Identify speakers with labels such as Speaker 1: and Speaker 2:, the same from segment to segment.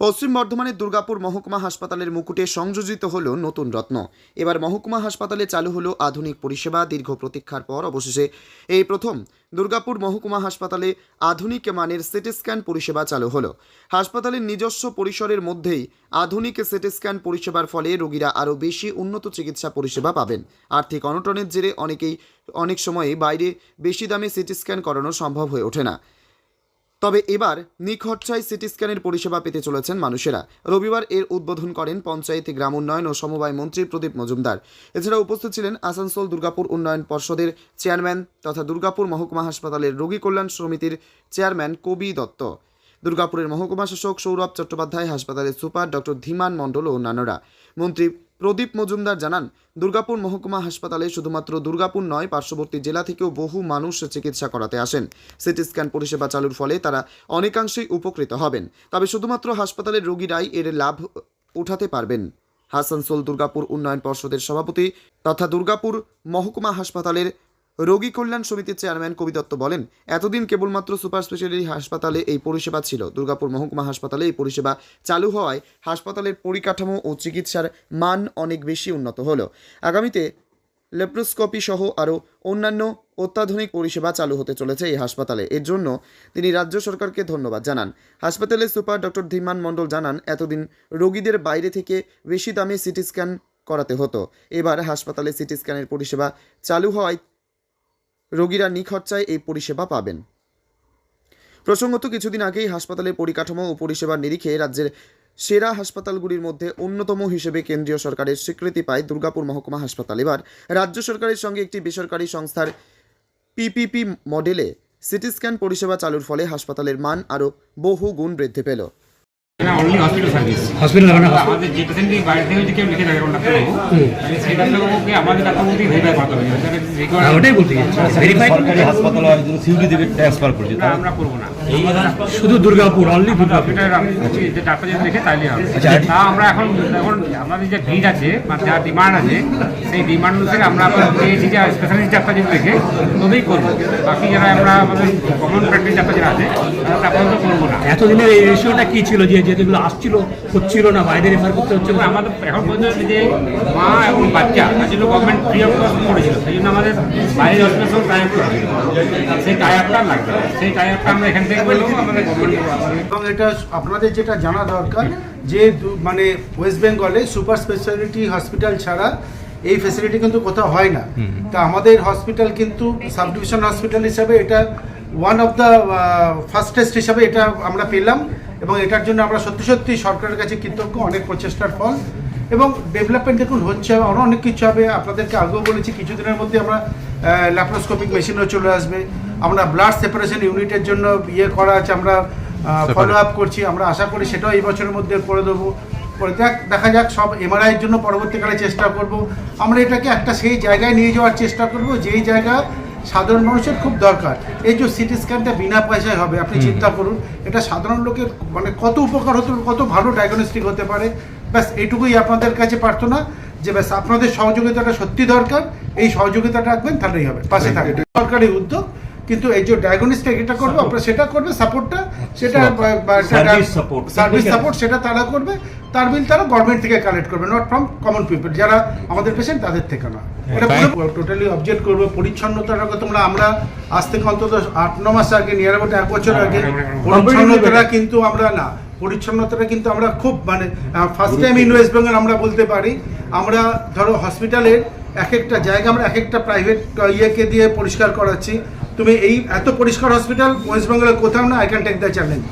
Speaker 1: পশ্চিম বর্ধমানের দুর্গাপুর মহকুমা হাসপাতালের মুকুটে সংযোজিত হলো নতুন রত্ন। এবার মহকুমা হাসপাতালে চালু হলো আধুনিক পরিষেবা, দীর্ঘ প্রতীক্ষার পর অবশেষে এই প্রথম দুর্গাপুর মহকুমা হাসপাতালে আধুনিক মানের সিটি স্ক্যান পরিষেবা চালু হলো। হাসপাতালের নিজস্ব পরিসরের মধ্যেই আধুনিক সিটি স্ক্যান পরিষেবার ফলে রোগীরা আরও বেশি উন্নত চিকিৎসা পরিষেবা পাবেন। আর্থিক অনটনের জেরে অনেকেই অনেক সময় বাইরে বেশি দামে সিটি স্ক্যান করানো সম্ভব হয়ে ওঠে না। তবে এবার নিখরচায় সিটি স্ক্যানের পরিষেবা পেতে চলেছেন মানুষেরা। রবিবার এর উদ্বোধন করেন পঞ্চায়েত, গ্রাম উন্নয়ন ও সমবায় মন্ত্রী প্রদীপ মজুমদার। এছাড়া উপস্থিত ছিলেন আসানসোল দুর্গাপুর উন্নয়ন পর্ষদের চেয়ারম্যান তথা দুর্গাপুর মহকুমা হাসপাতালের রোগী কল্যাণ সমিতির চেয়ারম্যান কবি দত্ত। দুর্গাপুরের মহকুমা শাসক সৌরভ চট্টোপাধ্যায় হাসপাতালের সুপার ডক্টর ধীমান মণ্ডল ও অন্যান্যরা। মন্ত্রী প্রদীপ মজুমদার জানান, দুর্গাপুর মহকুমা হাসপাতালে শুধুমাত্র দুর্গাপুর নয়, পার্শ্ববর্তী জেলা থেকেও বহু মানুষ চিকিৎসা করাতে আসেন। সিটি স্ক্যান পরিষেবা চালুর ফলে তারা অনেকাংশেই উপকৃত হবেন। তবে শুধুমাত্র হাসপাতালের রোগীরাই এর লাভ উঠাতে পারবেন। হাসানসোল দুর্গাপুর উন্নয়ন পর্ষদের সভাপতি, তথা দুর্গাপুর মহকুমা হাসপাতালের রোগী কল্যাণ সমিতির চেয়ারম্যান কবি দত্ত বলেন, এতদিন কেবলমাত্র সুপার স্পেশালিটি হাসপাতালে এই পরিষেবা ছিল। দুর্গাপুর মহকুমা হাসপাতালে এই পরিষেবা চালু হওয়ায় হাসপাতালের পরিকাঠামো ও চিকিৎসার মান অনেক বেশি উন্নত হলো। আগামীতে লেপ্রোস্কোপি সহ আরও অন্যান্য অত্যাধুনিক পরিষেবা চালু হতে চলেছে এই হাসপাতালে। এর জন্য তিনি রাজ্য সরকারকে ধন্যবাদ জানান। হাসপাতালের সুপার ডক্টর ধীমান মণ্ডল জানান, এতদিন রোগীদের বাইরে থেকে বেশি দামে সিটি স্ক্যান করাতে হতো। এবার হাসপাতালে সিটি স্ক্যানের পরিষেবা চালু হওয়ায় রোগীরা নিখরচায় এই পরিষেবা পাবেন। প্রসঙ্গত, কিছুদিন আগেই হাসপাতালের পরিকাঠামো ও পরিষেবার নিরিখে রাজ্যের সেরা হাসপাতালগুলির মধ্যে অন্যতম হিসেবে কেন্দ্রীয় সরকারের স্বীকৃতি পায় দুর্গাপুর মহকুমা হাসপাতাল। এবার রাজ্য সরকারের সঙ্গে একটি বেসরকারি সংস্থার পিপিপি মডেলে সিটি স্ক্যান পরিষেবা চালুর ফলে হাসপাতালের মান আরও বহু গুণ বৃদ্ধি পেল।
Speaker 2: অনলি হসপিটাল সার্ভিস
Speaker 3: হসপিটাল লাগানো
Speaker 2: আমাদের যে পেশেন্টই বাইরে থেকে যদি কেউ লিখে থাকে কোনো ডাক্তারবাবু তাহলে সেই ডাক্তারবাবুকে আমাদের ডাক্তারবাবুকেই ভেরিফাই করতে হবে। যাতে record-
Speaker 3: হ্যাঁ, ওটাই বলতে চাইছি
Speaker 4: সরকারি হাসপাতাল সিউডি থেকে ট্রান্সফার করছে
Speaker 2: আমরা করব না।
Speaker 3: শুধু দুর্গাপুর অনলি দুর্গাপুর।
Speaker 2: ডাক্তার যদি দেখে তাইলে হবে।
Speaker 4: আচ্ছা,
Speaker 2: তা আমরা এখন এখন আমাদের যে ভিড় আছে বা যা ডিমান্ড আছে সেই ডিমান্ড অনুসারে আমরা পেয়েছি যে স্পেশালিস্ট ডাক্তার যদি দেখে তবেই করব। বাকি যারা আমরা আমাদের কমন প্র্যাকটিস ডাক্তার যারা আছে তারা আপাতত করব না।
Speaker 3: এতদিনের এই রেশিওটা কি ছিল? যে যেগুলো আসছিল হচ্ছিল না বাইরে রেফার করতে হচ্ছে
Speaker 2: যেমন আমাদের এখন পর্যন্ত যে মা এবং বাচ্চা তার জন্য গভর্নমেন্ট ফ্রি অফ করেছিল সেই জন্য আমাদের বাইরের হসপিটাল সঙ্গে টাই আপ করা সেই টাই আপটা লাগবে। সেই টাই আপটা আমরা এখান থেকে আমাদের
Speaker 5: এবং এটা আপনাদের যেটা জানা দরকার যে মানে ওয়েস্ট বেঙ্গলে সুপার স্পেশালিটি হসপিটাল ছাড়া এই ফেসিলিটি কিন্তু কোথাও হয় না। তা আমাদের হসপিটাল কিন্তু সাব ডিভিশন হসপিটাল হিসাবে এটা ওয়ান অফ দ্য ফার্স্টেস্ট হিসাবে এটা আমরা পেলাম এবং এটার জন্য আমরা সত্যি সত্যি সরকারের কাছে কৃতজ্ঞ অনেক প্রচেষ্টার ফল। এবং ডেভেলপমেন্ট দেখুন হচ্ছে আরও অনেক কিছু হবে। আপনাদেরকে আগেও বলেছি কিছুদিনের মধ্যে আমরা ল্যাপ্রোস্কোপিক মেশিনও চলে আসবে। আমরা ব্লাড সেপারেশন ইউনিটের জন্য ইয়ে করা আছে আমরা ফলো আপ করছি। আমরা আশা করি সেটাও এই বছরের মধ্যে করে দেবো। পরে দেখ দেখা যাক সব এমআরআইয়ের জন্য পরবর্তীকালে চেষ্টা করব। আমরা এটাকে একটা সেই জায়গায় নিয়ে যাওয়ার চেষ্টা করব যেই জায়গা সাধারণ মানুষের খুব দরকার। এই যে সিটি স্ক্যানটা বিনা পয়সায় হবে আপনি চিন্তা করুন এটা সাধারণ লোকের মানে কত উপকার হতে কত ভালো ডায়াগনস্টিক হতে পারে। ব্যাস এইটুকুই আপনাদের কাছে প্রার্থনা যে ব্যাস আপনাদের সহযোগিতাটা সত্যি দরকার এই সহযোগিতাটা রাখবেন তাহলেই হবে। পাশে থাকবে সরকারি উদ্যোগ কিন্তু এই যে ডায়াগনস্টিক এটা করব আপনারা সেটা করবে সাপোর্টটা সেটা. সার্ভিস সাপোর্ট সেটা তারা করবে তার বিল তারা গভর্নমেন্ট থেকে কালেক্ট করবে নট ফ্রম কমন পিপল যারা আমাদের পেশেন্ট তাদের থেকে না। এটা টোটালি অবজেক্ট করবে পরিচ্ছন্নতার কথা তোমরা আমরা আজ থেকে অন্তত আট ন মাস আগে নিয়ার অ্যাবাউট এক বছর আগে পরিচ্ছন্নতাটা কিন্তু আমরা না। পরিচ্ছন্নতাটা কিন্তু আমরা খুব মানে first time in West Bengal আমরা বলতে পারি। আমরা ধরো হসপিটালের এক একটা জায়গা আমরা এক একটা প্রাইভেট ইয়েকে দিয়ে পরিষ্কার করাচ্ছি। তুমি এই এত পরিষ্কার হসপিটাল ওয়েস্ট বেঙ্গলে কোথাও না I can take the challenge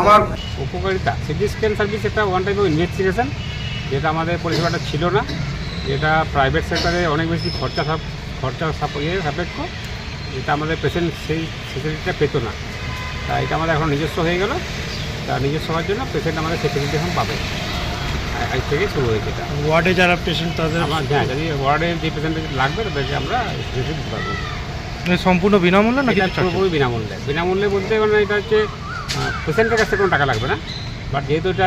Speaker 5: আমার
Speaker 2: উপকারিতা সিটি স্ক্যান সার্ভিস একটা ওয়ান অফ ইনভেস্টিগেশন যেটা আমাদের পরিষেবাটা ছিল না। যেটা প্রাইভেট সেক্টরে অনেক বেশি খরচা খরচা ইয়ে সাপেক্ষ। যেটা আমাদের পেশেন্ট সেই ফেসিলিটিটা পেত না। তা এটা আমাদের এখন নিজস্ব হয়ে গেল। তা নিজস্ব হওয়ার জন্য পেশেন্ট আমাদের ফেসিলিটি এখন পাবে আজ থেকে শুরু হয়েছে এটা।
Speaker 3: ওয়ার্ডে যারা পেশেন্ট তাদের
Speaker 2: আমার হ্যাঁ যদি ওয়ার্ডে যে পেশেন্ট লাগবে তাদেরকে আমরা দিতে পারব।
Speaker 3: সম্পূর্ণ বিনামূল্যে
Speaker 2: এটা পুরোপুরি বিনামূল্যে। বিনামূল্যে বলতে মানে এটা হচ্ছে পেশেন্টের কাছে কোনো টাকা লাগবে না। বাট যেহেতু এটা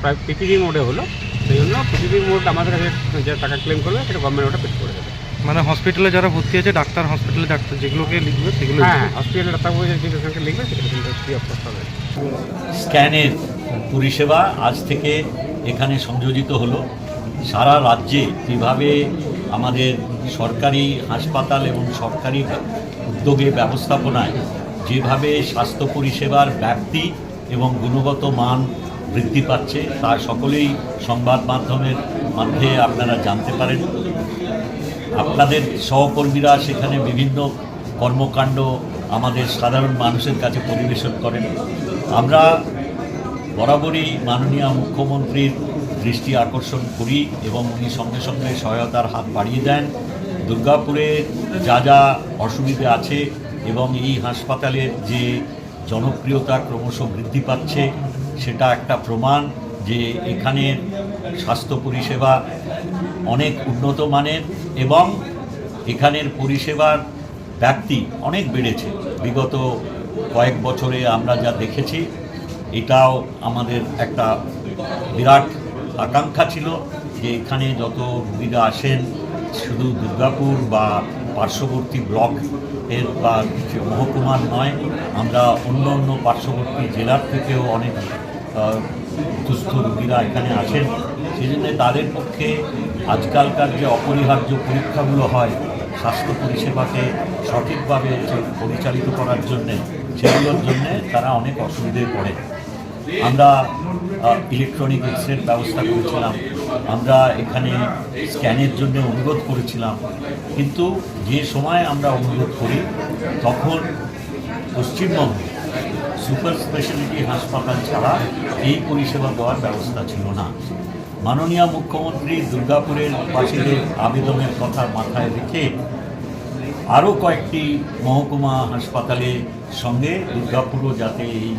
Speaker 2: প্রায় পিপিডি মোডে হলো সেই জন্য পিপিডি মোড আমাদের কাছে যে টাকা ক্লেম করবে সেটা গভর্নমেন্ট ওটা পে করে দেবে।
Speaker 6: মানে হসপিটালে যারা ভর্তি আছে ডাক্তার হসপিটালে ডাক্তার যেগুলোকে লিখবে সেগুলো
Speaker 2: হ্যাঁ হসপিটালে যে পেশেন্টকে লিখবে সেটা ফ্রি অফ কস্ট হবে।
Speaker 4: স্ক্যানের
Speaker 7: পরিষেবা আজ থেকে এখানে সংযোজিত হলো। সারা রাজ্যে যেভাবে আমাদের সরকারি হাসপাতাল এবং সরকারি উদ্যোগে ব্যবস্থাপনায় যেভাবে স্বাস্থ্য পরিষেবার ব্যাপ্তি এবং গুণগত মান বৃদ্ধি পাচ্ছে তা সকলেই সংবাদ মাধ্যমের মধ্যে আপনারা জানতে পারেন। আপনাদের সহকর্মীরা সেখানে বিভিন্ন কর্মকাণ্ড আমাদের সাধারণ মানুষের কাছে পরিবেশন করেন। আমরা বরাবরই মাননীয় মুখ্যমন্ত্রীর দৃষ্টি আকর্ষণ করি এবং উনি সঙ্গে সঙ্গে সহায়তার হাত বাড়িয়ে দেন। দুর্গাপুরে যা যা অসুবিধে আছে এবং এই হাসপাতালের যে জনপ্রিয়তা ক্রমশ বৃদ্ধি পাচ্ছে, সেটা একটা প্রমাণ যে এখানের স্বাস্থ্য পরিষেবা অনেক উন্নত মানের এবং এখানের পরিষেবার ব্যাপ্তি অনেক বেড়েছে। বিগত কয়েক বছরে আমরা যা দেখেছি, এটাও আমাদের একটা বিরাট আকাঙ্ক্ষা ছিল যে এখানে যত রুগীরা আসেন, শুধু দুর্গাপুর বা পার্শ্ববর্তী ব্লক এর বা মহকুমার নয়, আমরা অন্য অন্য পার্শ্ববর্তী জেলার থেকেও অনেক দুস্থ রুগীরা এখানে আসেন। সেই জন্য তাদের পক্ষে আজকালকার যে অপরিহার্য পরীক্ষাগুলো হয়, স্বাস্থ্য পরিষেবাকে সঠিকভাবে পরিচালিত করার জন্যে, সেগুলোর জন্যে তারা অনেক অসুবিধায় পড়ে। আমরা ইলেকট্রনিক এক্সরের ব্যবস্থা করেছিলাম, আমরা এখানে স্ক্যানের জন্য অনুরোধ করেছিলাম, কিন্তু যে সময় আমরা অনুরোধ করি, তখন পশ্চিমবঙ্গে সুপার স্পেশালিটি হাসপাতাল ছাড়া এই পরিষেবা দেওয়ার ব্যবস্থা ছিল না। মাননীয় মুখ্যমন্ত্রী দুর্গাপুরের বাসীদের আবেদনের কথা মাথায় রেখে আরও কয়েকটি মহকুমা হাসপাতালের সঙ্গে দুর্গাপুরও যাতে এই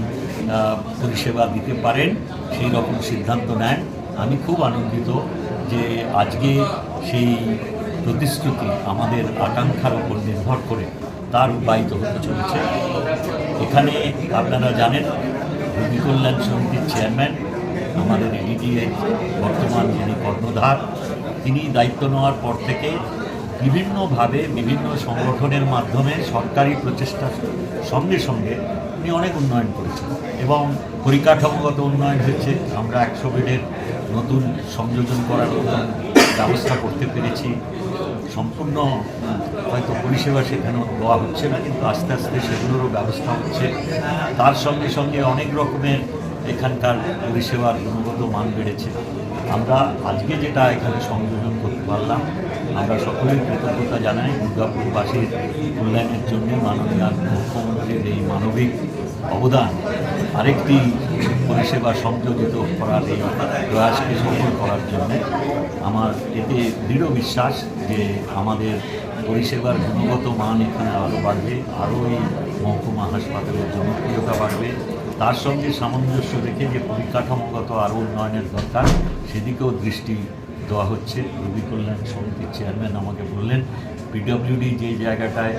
Speaker 7: পরিষেবা দিতে পারেন, সেই রকম সিদ্ধান্ত নেন। আমি খুব আনন্দিত যে আজকে সেই প্রতিশ্রুতি আমাদের আকাঙ্ক্ষার উপর নির্ভর করে তার রূপায়িত হতে চলেছে। এখানে আপনারা জানেন রোগী কল্যাণ সমিতির চেয়ারম্যান আমাদের এডিডিএর বর্তমান যিনি কর্ণধার, তিনি দায়িত্ব নেওয়ার পর থেকে বিভিন্নভাবে বিভিন্ন সংগঠনের মাধ্যমে সরকারি প্রচেষ্টার সঙ্গে সঙ্গে উনি অনেক উন্নয়ন করেছেন এবং পরিকাঠামোগত উন্নয়ন হয়েছে। আমরা একশো বেডের নতুন সংযোজন করার ব্যবস্থা করতে পেরেছি। সম্পূর্ণ, হয়তো পরিষেবা সেখানেও দেওয়া হচ্ছে না, কিন্তু আস্তে আস্তে সেগুলোরও ব্যবস্থা হচ্ছে। তার সঙ্গে সঙ্গে অনেক রকমের এখানকার পরিষেবার গুণগত মান বেড়েছে। আমরা আজকে যেটা এখানে সংযোজন করতে পারলাম, আমরা সকলেই কৃতজ্ঞতা জানাই দুর্গাপুরবাসীর কল্যাণের জন্য মাননীয় মুখ্যমন্ত্রীর এই মানবিক অবদান। আরেকটি পরিষেবা সংযোজিত করার এই প্রয়াসকে সফল করার জন্য আমার এতে দৃঢ় বিশ্বাস যে আমাদের পরিষেবার গুণগত মান এখানে আরও বাড়বে আরও এই মহকুমা হাসপাতালের জনপ্রিয়তা বাড়বে। তার সঙ্গে সামঞ্জস্য রেখে যে পরিকাঠামোগত আরও উন্নয়নের দরকার, সেদিকেও দৃষ্টি দেওয়া হচ্ছে। রবি কল্যাণ সমিতির চেয়ারম্যান আমাকে বললেন, পিডব্লিউডি যে জায়গাটায়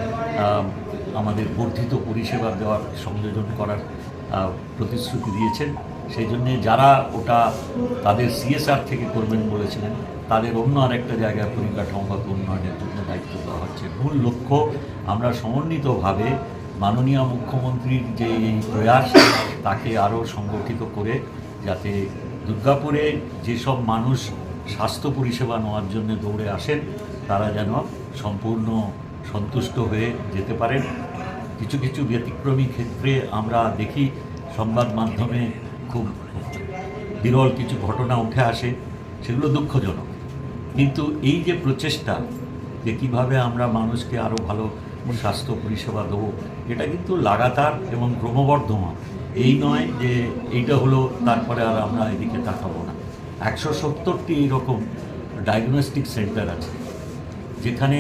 Speaker 7: আমাদের বর্ধিত পরিষেবা দেওয়ার সংযোজন করার প্রতিশ্রুতি দিয়েছেন, সেই জন্যে যারা ওটা তাদের সিএসআর থেকে করবেন বলেছিলেন তাদের অন্য আরেকটা জায়গায় পরিকাঠামোগত উন্নয়নের জন্য দায়িত্ব দেওয়া হচ্ছে। মূল লক্ষ্য আমরা সমন্বিতভাবে মাননীয় মুখ্যমন্ত্রীর যে এই প্রয়াস, তাকে আরও সংগঠিত করে যাতে দুর্গাপুরে যেসব মানুষ স্বাস্থ্য পরিষেবা নেওয়ার জন্য দৌড়ে আসেন, তারা যেন সম্পূর্ণ সন্তুষ্ট হয়ে যেতে পারেন। কিছু কিছু ব্যতিক্রমী ক্ষেত্রে আমরা দেখি সংবাদ মাধ্যমে খুব বিরল কিছু ঘটনা উঠে আসে, সেগুলো দুঃখজনক। কিন্তু এই যে প্রচেষ্টা যে কীভাবে আমরা মানুষকে আরও ভালো স্বাস্থ্য পরিষেবা দেবো, এটা কিন্তু লাগাতার এবং ক্রমবর্ধমান। এই নয় যে এইটা হলো, তারপরে আর আমরা এদিকে তাকাবো না। একশো সত্তরটি এইরকম ডায়াগনস্টিক সেন্টার আছে, যেখানে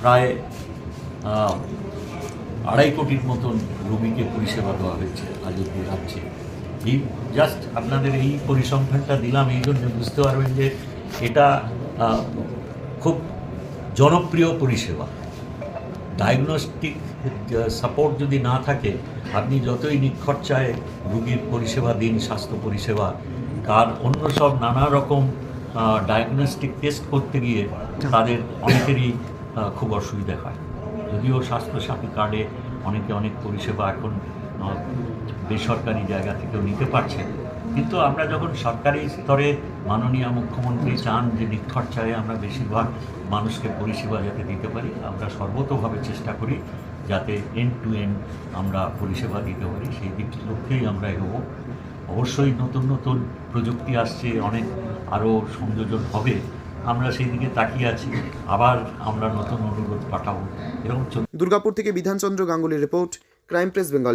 Speaker 7: প্রায় আড়াই কোটির মতন রোগীকে পরিষেবা দেওয়া হয়েছে, আজ অব্দি রাজ্যে এই জাস্ট আপনাদের এই পরিসংখ্যানটা দিলাম, এই জন্য বুঝতে পারবেন যে এটা খুব জনপ্রিয় পরিষেবা। ডায়াগনস্টিক সাপোর্ট যদি না থাকে, আপনি যতই নিখরচায় রুগীর পরিষেবা দিন, স্বাস্থ্য পরিষেবা, তার অন্য সব নানা রকম ডায়াগনস্টিক টেস্ট করতে গিয়ে তাদের অনেকেরই খুব অসুবিধা হয়। যদিও স্বাস্থ্যসাথী কার্ডে অনেকে অনেক পরিষেবা এখন বেসরকারি জায়গা থেকেও নিতে পারছে। কিন্তু আমরা যখন সরকারি স্তরে মাননীয় মুখ্যমন্ত্রী চান যে নিখরচায় আমরা বেশিরভাগ মানুষকে পরিষেবা যাতে দিতে পারি, আমরা সর্বতোভাবে চেষ্টা করি যাতে এন্ড টু এন্ড আমরা পরিষেবা দিতে পারি। সেই দিকটির লক্ষ্যেই আমরা এগোবো। অবশ্যই নতুন নতুন প্রযুক্তি আসছে, অনেক আরও সংযোজন হবে। আমরা সেই দিকে তাকিয়ে আছি। আবার আমরা নতুন অনুরোধ পাঠাবো। এরকম
Speaker 1: দুর্গাপুর থেকে বিধানচন্দ্র গাঙ্গুলির রিপোর্ট, ক্রাইম প্রেস বেঙ্গল